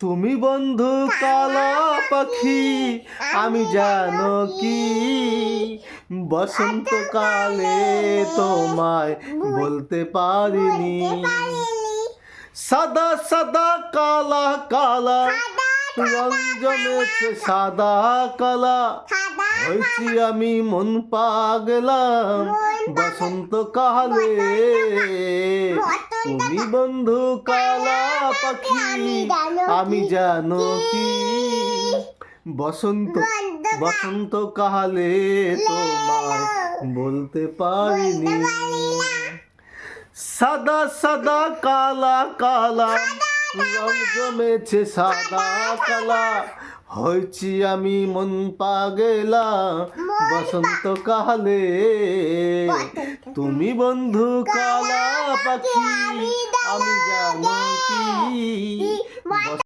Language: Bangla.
তুমি বন্ধু কালা পাখি, আমি জানো কি? বসন্তকালে তোমায় বলতে পারিনি। সাদা সাদা, কালা কালা সাদা, কালা। হয়েছি আমি মন পাগলাম বসন্তকালে তুমি বন্ধু কালা পাখি আমি জানো কি? বসন্ত বসন্ত কালে তোমায় বলতে পারিনি। সাদা সাদা কালা কালা রং জমেছে সাদা কালা। হয়েছি আমি মন পাগেলা। বসন্ত কালে তুমি বন্ধু কালা। পাখি আমি জানো